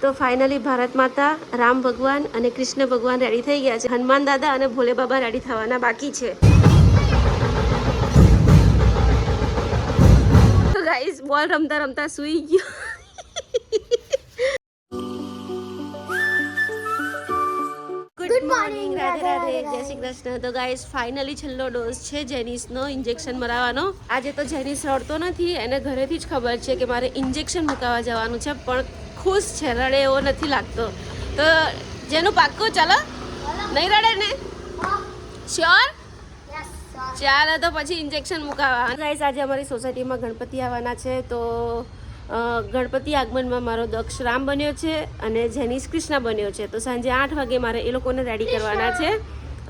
તો ફાઇનલી ભારત માતા રામ ભગવાન અને કૃષ્ણ ભગવાન રેડી થઈ ગયા છે. હનુમાન દાદા અને ભોલે બાબા રેડી થવાના બાકી છે. તો ગાઈસ બોલ રમતા રમતા સૂઈ ગયો. ગુડ મોર્નિંગ રાધે રાધે જય શ્રી કૃષ્ણ. તો ગાઈસ ફાઇનલી છેલ્લો ડોઝ છે જેનિસનો ઇન્જેક્શન મરાવવાનો. આજે તો જેનિસ રડતો નથી એને ઘરેથી જ ખબર છે કે મારે ઇન્જેક્શન મુકાવવા જવાનું છે પણ ખુશ છે, રડે એવો નથી લાગતો. તો જેનું પાક્કું, ચાલો. નહીં રડે ને? શ્યોર ચાલો, તો પછી ઇન્જેક્શન મુકાવા. ગાઈસ આજે અમારી સોસાયટીમાં ગણપતિ આવવાના છે, તો ગણપતિ આગમનમાં મારો દક્ષ રામ બન્યો છે અને જેનિસ કૃષ્ણ બન્યો છે. તો સાંજે આઠ વાગે મારે એ લોકોને રેડી કરવાના છે.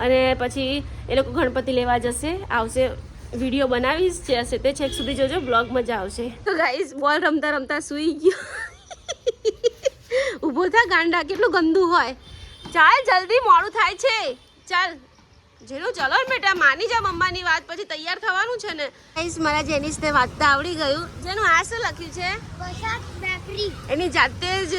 અને પછી એ લોકો ગણપતિ લેવા જશે. આવશે વીડિયો બનાવીશ જે હશે તે છેક સુધી જોજો બ્લોગ મજા આવશે. તો ગાઈઝ બોલ રમતા રમતા સૂઈ ગયો. ઊભો થા ગાંડા કેટલું ગંદુ હોય. ચાલ જલ્દી મોડું થાય છે. ચાલ. જેનું ચલો ને બેટા માની જા મમ્માની વાત પછી તૈયાર થવાનું છે ને. ગાઈસ મારા જેનિસને વાંચતા આવડી ગયું. જેનું આ શું લખ્યું છે? એની જાતે જ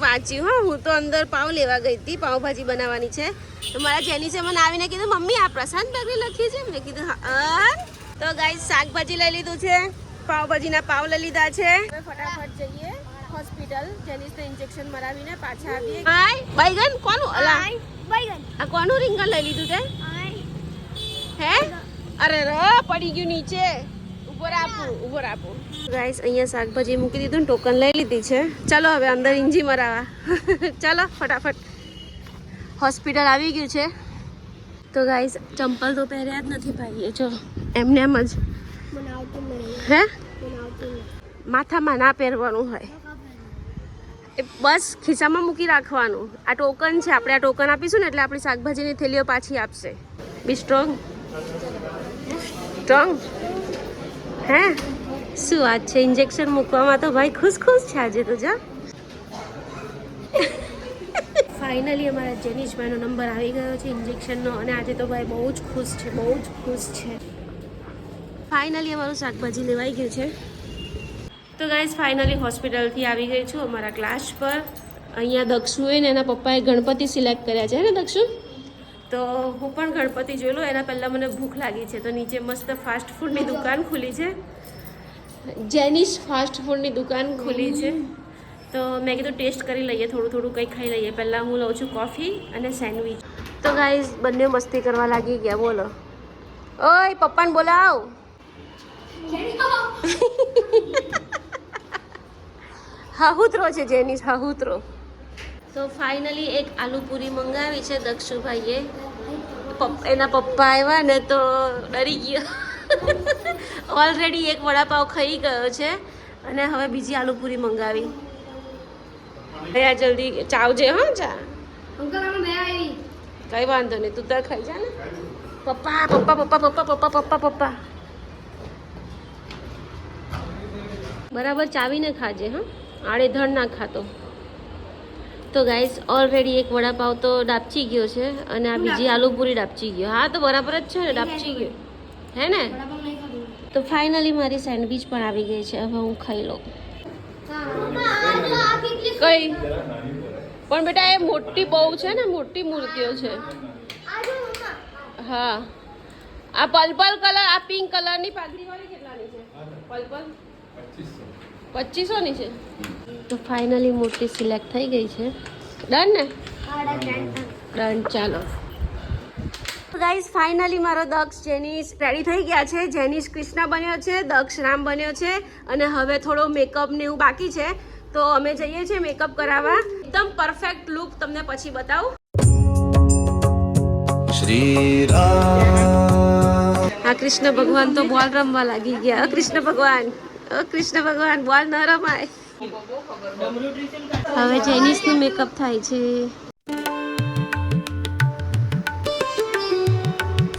વાંચ્યું હા. હું તો અંદર પાઉં લેવા ગઈ હતી પાઉંભાજી બનાવવાની છે. તો મારા જેનિસે મને આવીને કીધું મમ્મી આ પ્રશાંત બેકરી લખી છે? મેં કીધું હા. તો ગાઈસ શાકભાજી લઈ લીધું છે. પાઉંભાજીના પાવ લઈ લીધા છે. ફટાફટ જઈએ. હોસ્પિટલ જેની જેનિસને ઇન્જેક્શન મરાવીને પાછા આવીએ. હાય બૈગન કોનું? અલા. બૈગન. આ કોનું રિંગણ લઈ લીધું તે? હે? અરે ર પડી ગયું નીચે. ઉપર આપું ઉપર આપું ગાઈસ અહીંયા શાકભાજી મૂકી દીધું ટોકન લઈ લીધી છે. ચાલો હવે અંદર ઇંજી મરાવા. ચાલો ફટાફટ. હોસ્પિટલ આવી ગયું છે. તો ગાઈસ ચંપલ તો પહેર્યા જ નથી ભાઈએ જો. એમને એમ જ. હે? માથામાં ના પહેરવાનું હોય. એ બસ ખિસ્સામાં મૂકી રાખવાનું. આ ટોકન છે, આપણે આ ટોકન આપીશું ને એટલે આપણી શાકભાજીની થેલીઓ પાછી આપશે. બી સ્ટ્રોંગ સ્ટ્રોંગ હે? શું વાત છે? ઇન્જેક્શન મૂકવામાં તો ભાઈ ખુશ ખુશ છે આજે તો, જા. ફાઇનલી અમારા જેનિશભાઈનો નંબર આવી ગયો છે ઇન્જેક્શનનો અને આજે તો ભાઈ બહુ જ ખુશ છે, બહુ જ ખુશ છે. ફાઇનલી અમારું શાકભાજી લેવાઈ ગયું છે. તો ગાઈઝ ફાઇનલી હોસ્પિટલથી આવી ગઈ છું અમારા ક્લાસ પર. અહીંયા દક્ષુએ ને એના પપ્પાએ ગણપતિ સિલેક્ટ કર્યા છે ને દક્ષુ? તો હું પણ ગણપતિ જોઈ લઉં એના પહેલાં મને ભૂખ લાગી છે તો નીચે મસ્ત ફાસ્ટ ફૂડની દુકાન ખુલી છે. જેનિશ ફાસ્ટ ફૂડની દુકાન ખુલી છે. તો મેં કીધું ટેસ્ટ કરી લઈએ થોડું થોડું કંઈ ખાઈ લઈએ. પહેલાં હું લઉં છું કોફી અને સેન્ડવિચ તો ગાઈઝ બંને મસ્તી કરવા લાગી ગયા બોલો. ઓય પપ્પાને બોલાવ. હાહુતરો છે જેની હાહુતરો. તો ફાઇનલી એક આલુપૂરી મંગાવી છે દક્ષુભાઈએ. એના પપ્પા આવ્યા ને તો ડરી ગયો. ઓલરેડી એક વડાપાવ ખાઈ ગયો છે અને હવે બીજી આલુપૂરી મંગાવી. ભયા જલ્દી ચાવજે હા ચા કઈ વાંધો નહીં તું તાર ખાઈ જા ને. પપ્પા પપ્પા પપ્પા પપ્પા પપ્પા પપ્પા પપ્પા. બરાબર ચાવીને ખાજે હા. આડેધડ ના ખાતો. તો ગાઈસ ઓલરેડી એક વડાપાવ તો ડાપચી ગયો છે અને આ બીજી આલુપુરી ડાપચી ગયો. હા તો બરાબર જ છે ને ડાપચી ગયો. હે ને? તો ફાઇનલી મારી સેન્ડવિચ પણ આવી ગઈ છે. હવે હું ખાઈ લો કઈ? પણ બેટા એ મોટી બહુ છે ને મોટી મૂર્તિઓ છે. હા. આ પલપલ કલર આ પિંક કલરની પાઘડી વાળી કેટલાની છે? પલપલ પચીસો ની છે. તો ફાઇનલી મૂર્તિ સિલેક્ટ થઈ ગઈ છે. ડન ને? ડન ચાલો. ગાઈઝ ફાઇનલી મારો દક્ષ જેનિસ રેડી થઈ ગયા છે. જેનિસ કૃષ્ણ બન્યો છે દક્ષ રામ બન્યો છે અને હવે થોડો મેકઅપ ને એવું બાકી છે. તો અમે જઈએ છીએ મેકઅપ કરાવવા. એકદમ પરફેક્ટ લુક તમને પછી બતાવું. હા આ કૃષ્ણ ભગવાન તો બોલ રમવા લાગી ગયા. કૃષ્ણ ભગવાન. કૃષ્ણ ભગવાન બોલ ન રમાય. હવે ચાઇનીઝનું મેકઅપ થાય છે.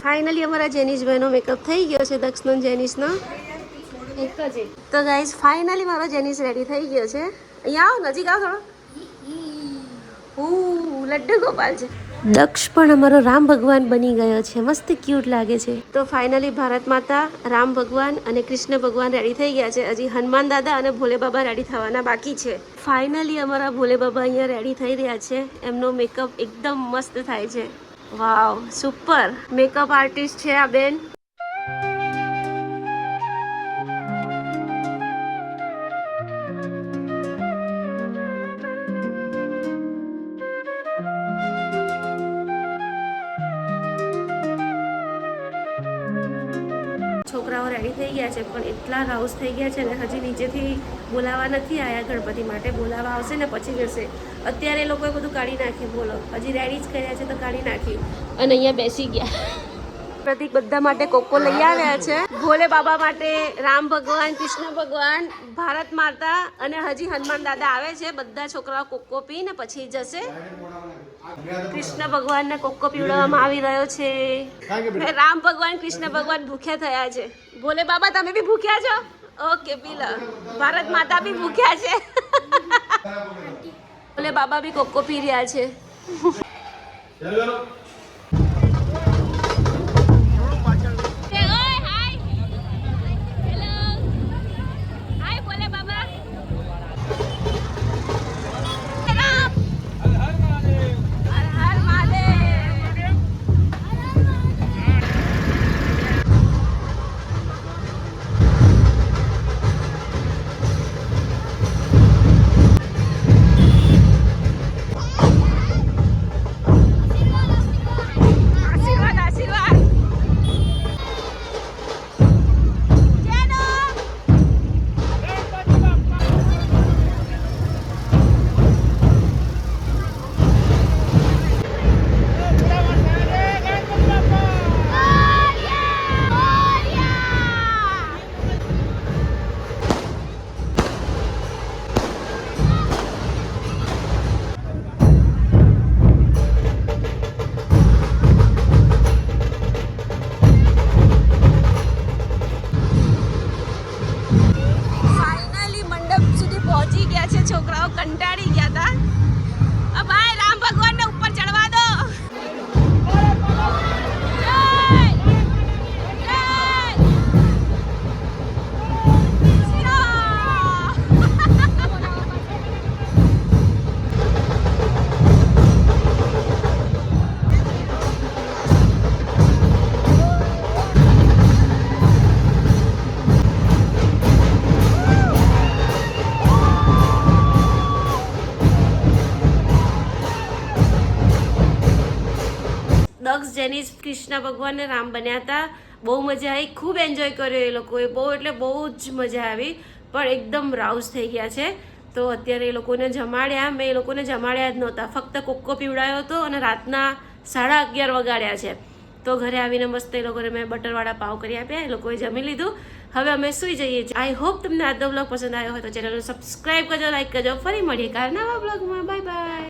ફાઇનલી અમારા જેનિસ ભાઈનો મેકઅપ થઈ ગયો છે દક્ષનો જેનિસનો. તો ગાઈઝ ફાઇનલી મારો જેનિસ રેડી થઈ ગયો છે. અહીંયા આવો નજીક આવો થોડો. હું લડ્ડુ ગોપાલ છે. દક્ષ પણ અમારો રામ ભગવાન બની ગયો છે. મસ્ત ક્યુટ લાગે છે. તો ફાઇનલી ભારત માતા, રામ ભગવાન અને કૃષ્ણ ભગવાન રેડી થઈ ગયા છે. હજી હનુમાન દાદા અને ભોલે બાબા રેડી થવાના બાકી છે. ફાઇનલી અમારા ભોલે બાબા અહીંયા રેડી થઈ રહ્યા છે. એમનો મેકઅપ એકદમ મસ્ત થાય છે. વાવ સુપર મેકઅપ આર્ટિસ્ટ છે આ બેન. રેડી થઈ ગયા છે પણ એટલા રાઉસ થઈ ગયા છે ને હજી નીચેથી બોલાવા નથી આવ્યા ગણપતિ માટે. બોલાવા આવશે ને પછી જશે. અત્યારે એ લોકોએ બધું કાઢી નાખ્યું બોલો. હજી રેડી જ કર્યા છે તો કાઢી નાખ્યું. અને અહીંયા બેસી ગયા. પ્રતિક બધા માટે કોકો લઈ આવ્યા છે. ભોલે બાબા માટે રામ ભગવાન કૃષ્ણ ભગવાન ભારત માતા અને હજી હનુમાન દાદા આવે છે. બધા છોકરાઓ કોકો પી ને પછી જશે. કૃષ્ણ ભગવાનને કોકો પીવડાવવામાં આવી રહ્યો છે. રામ ભગવાન કૃષ્ણ ભગવાન ભૂખ્યા થયા છે. ભોલે બાબા તમે બી ભૂખ્યા છો? ઓકે પી ભારત માતા બી ભૂખ્યા છે. ભોલે બાબા બી કોકો પી રહ્યા છે. કંટાળી ગયા. દક્ષ જેની કૃષ્ણ ભગવાન રામ બન્યા હતા. બહુ મજા આવી. ખૂબ એન્જોય કર્યો એ લોકોએ. બહુ એટલે બહુ જ મજા આવી. પણ એકદમ રાઉસ થઈ ગયા છે. તો અત્યારે એ લોકોને જમાડ્યા. મેં એ લોકોને જમાડ્યા જ નહોતા. ફક્ત કોકો પીવડાયો હતો અને રાતના સાડા અગિયાર વગાડ્યા છે. તો ઘરે આવીને મસ્ત એ લોકોને મેં બટરવાળા પાવ કરી આપ્યા. એ લોકોએ જમી લીધું. હવે અમે સુઈ જઈએ. છીએ આઈ હોપ તમને આજનો બ્લોગ પસંદ આવ્યો હોય તો ચેનલને સબસ્ક્રાઈબ કરજો લાઈક કરજો. ફરી મળીએ કાલ નવા બ્લોગમાં બાય બાય